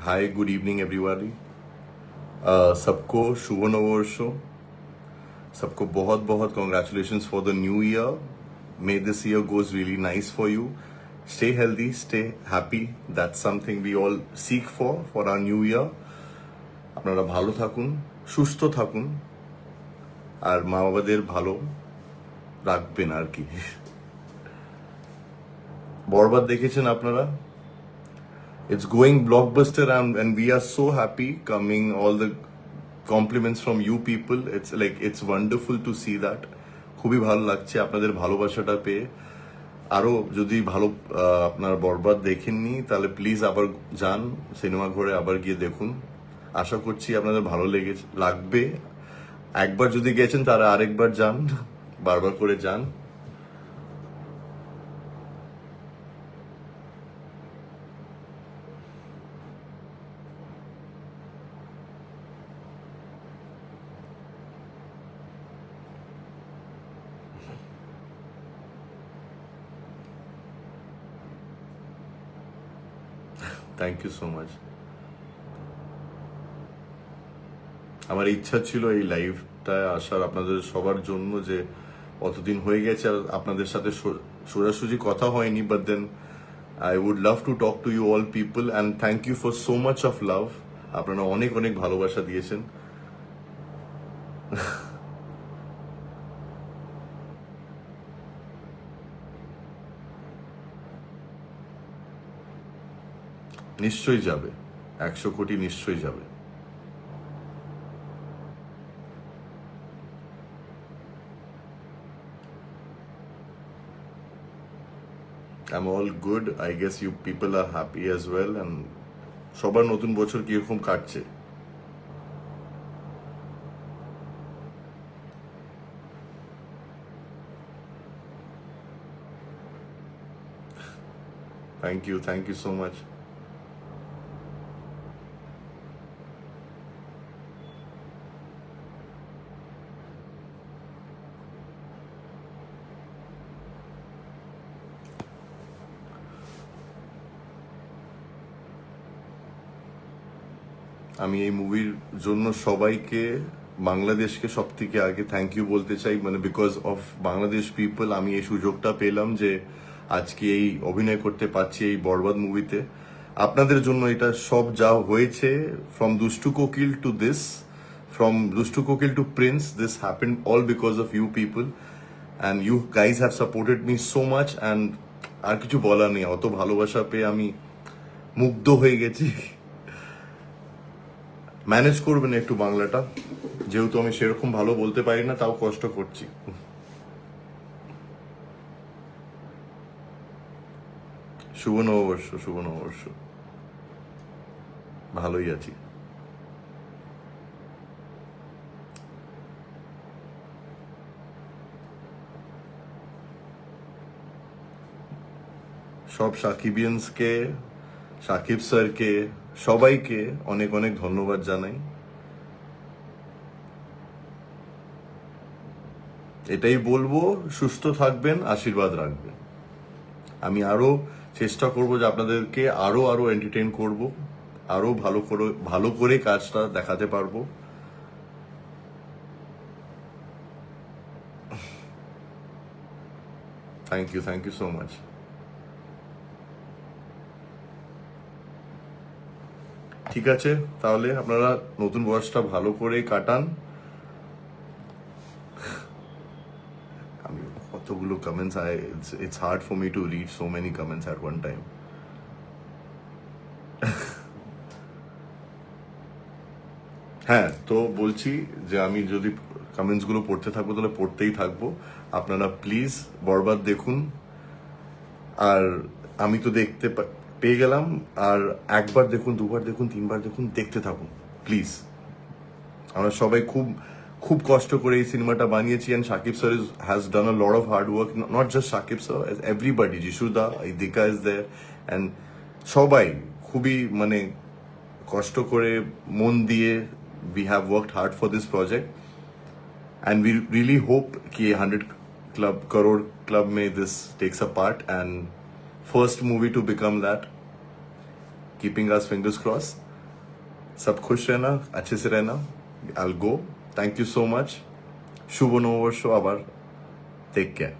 hi good evening everybody Uh, सबको शुभ नववर्ष सबको बहुत बहुत congratulations for the new year may this year goes really nice for you stay healthy stay happy that's something we all seek for for our new year আপনারা ভালো থাকুন সুস্থ থাকুন আর মা বাবাদের ভালো রাখবেন আর কি বরবাদ দেখেছেন আপনারা It's going blockbuster and, and we are so happy coming all the compliments from you people. It's like it's wonderful to see that. খুবই ভালো লাগছে আপনাদের ভালোবাসাটা পেয়ে। আরও যদি ভালো আপনার বরবাদ দেখেননি তাহলে প্লিজ আবার যান সিনেমা ঘরে আবার গিয়ে দেখুন। আশা করছি আপনাদের ভালো লেগেছে লাগবে। একবার যদি গেছেন তারা আরেকবার যান বারবার করে যান। থ্যাংক ইউ সো মাচ আমার ইচ্ছা ছিল এই লাইভটায় আসার আপনাদের সবার জন্য যে অতদিন হয়ে গেছে আর আপনাদের সাথে সোজাসুজি কথা হয়নি but then I would love to talk to you all people and thank you for so much of love আপনারা অনেক অনেক ভালোবাসা দিয়েছেন। নিশ্চয়ই যাবে। একশো কোটি নিশ্চয়ই যাবে। I'm all good. I guess you people are happy as well and সবার নতুন বছর কীরকম কাটছে? Thank you thank you so much আমি এই মুভির জন্য সবাইকে, বাংলাদেশকে সব থেকে আগে থ্যাংক ইউ বলতে চাই। মানে বিকজ অফ বাংলাদেশ পিপল আমি এই সুযোগটা পেলাম যে আজকে এই অভিনয় করতে পারছি এই বরবাদ মুভিতে আপনাদের জন্য এটা সব যা হয়েছে from Dushtu Kokil two this from Dushtu Kokil to Prince this happen all because of you people and you guys have supported me so much and আর কিছু বলার নেই, অত ভালোবাসা পেয়ে আমি মুগ্ধ হয়ে গেছি। ম্যানেজ করবেন একটু বাংলাটা। যেহেতু আমি সেরকম ভালো বলতে পারি না, তাও কষ্ট করছি। শুভ নববর্ষ শুভ নববর্ষ। ভালোই আছি। সব সাকিবিয়ান্সকে, সাকিব স্যারকে সবাইকে অনেক অনেক ধন্যবাদ জানাই। এটাই বলব, সুস্থ থাকবেন, আশীর্বাদ রাখবেন। আমি আরও চেষ্টা করব যে আপনাদেরকে আরও আরও এন্টারটেইন করব, আরও ভালো করে ভালো করে কাজটা দেখাতে পারব। Thank you thank you so much ঠিক আছে, তাহলে আপনারা নতুন বয়সটা ভালো করে কাটান। আমি কতগুলো comments I it's hard for me to read so many comments at one time হ্যাঁ তো বলছি যে আমি যদি কমেন্টসগুলো পড়তে থাকব, তাহলে পড়তেই থাকব। আপনারা প্লিজ বরবাদ দেখুন। আর আমি তো দেখতে পেয়ে গেলাম, আর একবার দেখুন, দুবার দেখুন, তিনবার দেখুন, দেখতে থাকুন প্লিজ আমরা সবাই খুব খুব কষ্ট করে এই সিনেমাটা বানিয়েছি and Shakib sir is has done a lot of hard work not just Shakib sir as everybody যিশুদা দিকা ইজ দেয়ার অ্যান্ড সবাই খুবই মানে কষ্ট করে মন দিয়ে we have worked hard for this project and we really hope कि 100 club, crore club में this takes a part and first movie to become that keeping us fingers crossed सब खुश रहना अच्छे से रहना I go thank you so much শুভ নববর্ষ আবার টেক কেয়ার